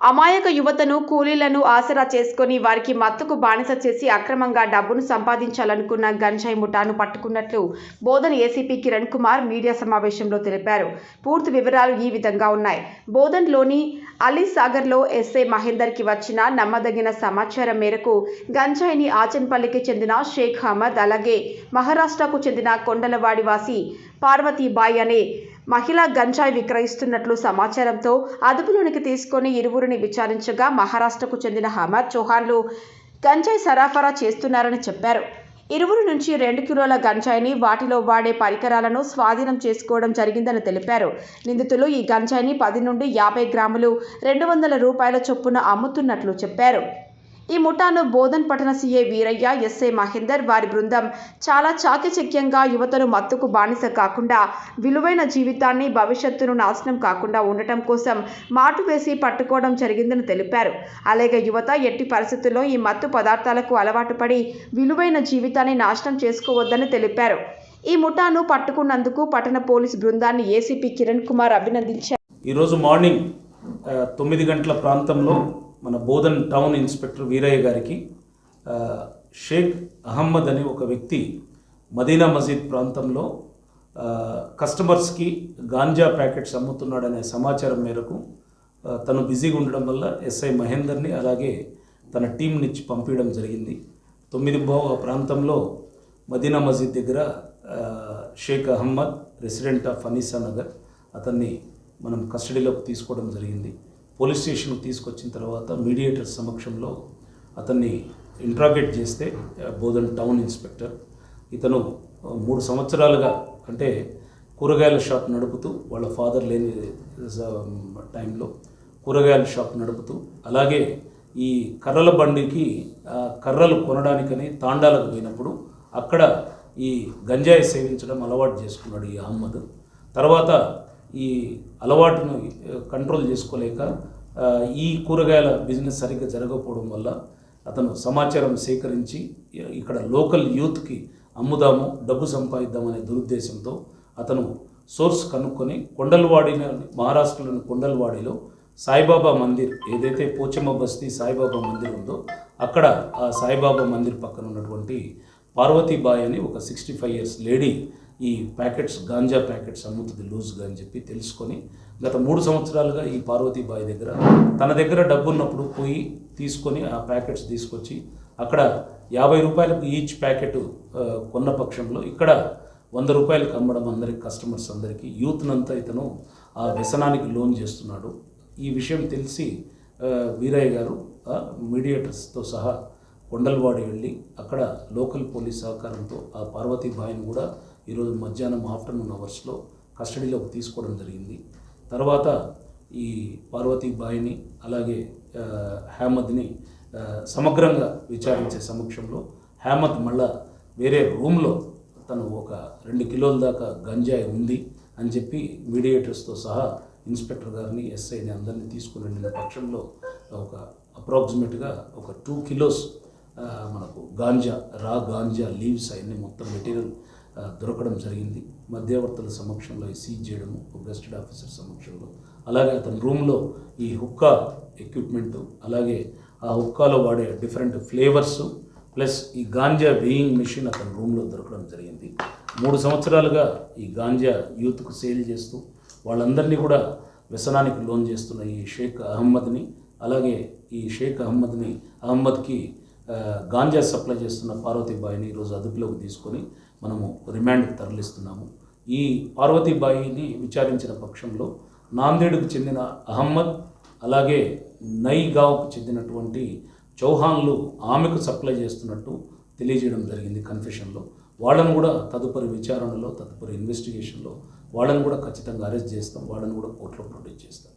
అమాయక యువతను కూలీలను ఆసరా చేసుకొని వారికి మత్తుకు బానిస చేసి అక్రమంగా డబ్బును సంపాదించాలనుకున్న గంజాయి ముఠాను పట్టుకున్నట్లు బోధన్ ఏసీపీ కిరణ్ కుమార్ మీడియా సమావేశంలో తెలిపారు. పూర్తి వివరాలు ఈ విధంగా ఉన్నాయి. బోధన్లోని అలీసాగర్లో ఎస్ఐ మహేందర్కి వచ్చిన నమ్మదగిన సమాచారం మేరకు గంజాయిని ఆచన్పల్లికి చెందిన షేక్ అహ్మద్ అలాగే మహారాష్ట్రకు చెందిన కొండలవాడి వాసి పార్వతీబాయి అనే మహిళ గంజాయి విక్రయిస్తున్నట్లు సమాచారంతో అదుపులోనికి తీసుకొని ఇరువురిని విచారించగా మహారాష్ట్రకు చెందిన హమద్ చౌహాన్లు గంజాయి సరఫరా చేస్తున్నారని చెప్పారు. ఇరువురు నుంచి రెండు కిలోల గంజాయిని వాటిలో వాడే పరికరాలను స్వాధీనం చేసుకోవడం జరిగిందని తెలిపారు. నిందితులు ఈ గంజాయిని పది నుండి యాభై గ్రాములు రెండు వందల రూపాయల చొప్పున అమ్ముతున్నట్లు చెప్పారు. ఈ ముఠాను బోధన్ పట్టణ సీఏ వీరయ్య ఎస్ఐ మహేందర్ వారి బృందం. చాలా చాకచక్యంగా యువతను మత్తుకు బానిస కాకుండా విలువైన జీవితాన్ని భవిష్యత్తును నాశనం కాకుండా ఉండటం కోసం మాటు వేసి పట్టుకోవడం జరిగిందని తెలిపారు. అలాగే యువత ఎట్టి పరిస్థితుల్లో ఈ మత్తు పదార్థాలకు అలవాటు పడి విలువైన జీవితాన్ని నాశనం చేసుకోవద్దని తెలిపారు. ఈ ముఠాను పట్టుకున్నందుకు పట్టణ పోలీస్ బృందాన్ని ఏసీపీ కిరణ్ కుమార్ అభినందించారు. ఈరోజు మార్నింగ్ తొమ్మిది గంటల ప్రాంతంలో మన బోధన్ టౌన్ ఇన్స్పెక్టర్ వీరయ్య గారికి షేక్ అహమ్మద్ అనే ఒక వ్యక్తి మదీనా మసీద్ ప్రాంతంలో కస్టమర్స్కి గాంజా ప్యాకెట్స్ అమ్ముతున్నాడనే సమాచారం మేరకు తను బిజీగా ఉండడం వల్ల ఎస్ఐ మహేందర్ని అలాగే తన టీంనిచ్చి పంపించడం జరిగింది. తొమ్మిది బావ ప్రాంతంలో మదీనా మసీద్ దగ్గర షేక్ అహమ్మద్ రెసిడెంట్ ఆఫ్ అనీసా నగర్ అతన్ని మనం కస్టడీలోకి తీసుకోవడం జరిగింది. పోలీస్ స్టేషన్కి తీసుకొచ్చిన తర్వాత మీడియేటర్ సమక్షంలో అతన్ని ఇంట్రాగేట్ చేస్తే బోధన్ టౌన్ ఇన్స్పెక్టర్. ఇతను మూడు సంవత్సరాలుగా అంటే కూరగాయల షాప్ నడుపుతూ వాళ్ళ ఫాదర్ లేని టైంలో కూరగాయల షాప్ నడుపుతూ అలాగే ఈ కర్రల బండికి కర్రలు కొనడానికని తాండాలకు పోయినప్పుడు అక్కడ ఈ గంజాయి సేవించడం అలవాటు చేసుకున్నాడు ఈ అహ్మద్. తర్వాత ఈ అలవాటును కంట్రోల్ చేసుకోలేక ఈ కూరగాయల బిజినెస్ సరిగ్గా జరగకపోవడం వల్ల అతను సమాచారం సేకరించి ఇక్కడ లోకల్ యూత్కి అమ్ముదాము డబ్బు సంపాదిద్దామనే దురుద్దేశంతో అతను సోర్స్ కనుక్కొని కొండలవాడిన మహారాష్ట్రలోని కొండలవాడిలో సాయిబాబా మందిర్ ఏదైతే పోచమ్మ బస్తీ సాయిబాబా మందిర్ ఉందో అక్కడ ఆ సాయిబాబా మందిర్ పక్కన ఉన్నటువంటి పార్వతీబాయి అని ఒక సిక్స్టీ ఫైవ్ ఇయర్స్ లేడీ ఈ ప్యాకెట్స్ గాంజా ప్యాకెట్స్ అమ్ముతుంది లూజ్గా అని చెప్పి తెలుసుకొని గత మూడు సంవత్సరాలుగా ఈ పార్వతీబాయి దగ్గర తన దగ్గర డబ్బు ఉన్నప్పుడు పోయి తీసుకొని ఆ ప్యాకెట్స్ తీసుకొచ్చి అక్కడ యాభై రూపాయలకు ఈచ్ ప్యాకెట్ కొన్న పక్షంలో ఇక్కడ వంద రూపాయలకు అమ్మడం అందరికి కస్టమర్స్ అందరికీ యూత్నంతా ఇతను ఆ వ్యసనానికి లోన్ చేస్తున్నాడు. ఈ విషయం తెలిసి వీరయ్య గారు మీడియేటర్స్తో సహా కొండలవాడి వెళ్ళి అక్కడ లోకల్ పోలీస్ సహకారంతో ఆ పార్వతీబాయిని కూడా ఈరోజు మధ్యాహ్నం ఆఫ్టర్నూన్ అవర్స్లో కస్టడీలోకి తీసుకోవడం జరిగింది. తర్వాత ఈ పార్వతీబాయిని అలాగే హ్యామద్ని సమగ్రంగా విచారించే సమక్షంలో హ్యామద్ మళ్ళా వేరే రూమ్లో తను ఒక రెండు కిలోల దాకా గంజాయి ఉంది అని చెప్పి మీడియేటర్స్తో సహా ఇన్స్పెక్టర్ గారిని ఎస్ఐని అందరినీ తీసుకుని వెళ్ళిన పక్షంలో ఒక అప్రాక్సిమేట్గా ఒక టూ కిలోస్ మనకు గాంజా రా గాంజా లీవ్స్ అవన్నీ మొత్తం మెటీరియల్ దొరకడం జరిగింది. మధ్యవర్తుల సమక్షంలో సీజ్ చేయడము ఒక గెస్టెడ్ ఆఫీసర్ సమక్షంలో. అలాగే అతని రూమ్లో ఈ హుక్కా ఎక్విప్మెంట్ అలాగే ఆ హుక్కాలో వాడే డిఫరెంట్ ఫ్లేవర్స్ ప్లస్ ఈ గాంజా వేయింగ్ మిషన్ అతని రూమ్లో దొరకడం జరిగింది. మూడు సంవత్సరాలుగా ఈ గాంజా యూత్కు సేల్ చేస్తూ వాళ్ళందరినీ కూడా వ్యసనానికి లోన్ చేస్తున్న ఈ షేక్ అహ్మద్ని అలాగే ఈ షేక్ అహ్మద్ని అహ్మద్కి గాంజా సప్లై చేస్తున్న పార్వతీబాయిని ఈరోజు అదుపులోకి తీసుకొని మనము రిమాండ్కి తరలిస్తున్నాము. ఈ పార్వతీబాయిని విచారించిన పక్షంలో నాందేడుకు చెందిన అహమ్మద్ అలాగే నైగావ్కు చెందినటువంటి చౌహాన్లు ఆమెకు సప్లై చేస్తున్నట్టు తెలియజేయడం జరిగింది కన్ఫెషన్లో. వాళ్ళను కూడా తదుపరి విచారణలో తదుపరి ఇన్వెస్టిగేషన్లో వాళ్ళని కూడా ఖచ్చితంగా అరెస్ట్ చేస్తాం వాళ్ళని కూడా కోర్టులో ప్రొడ్యూస్ చేస్తాం.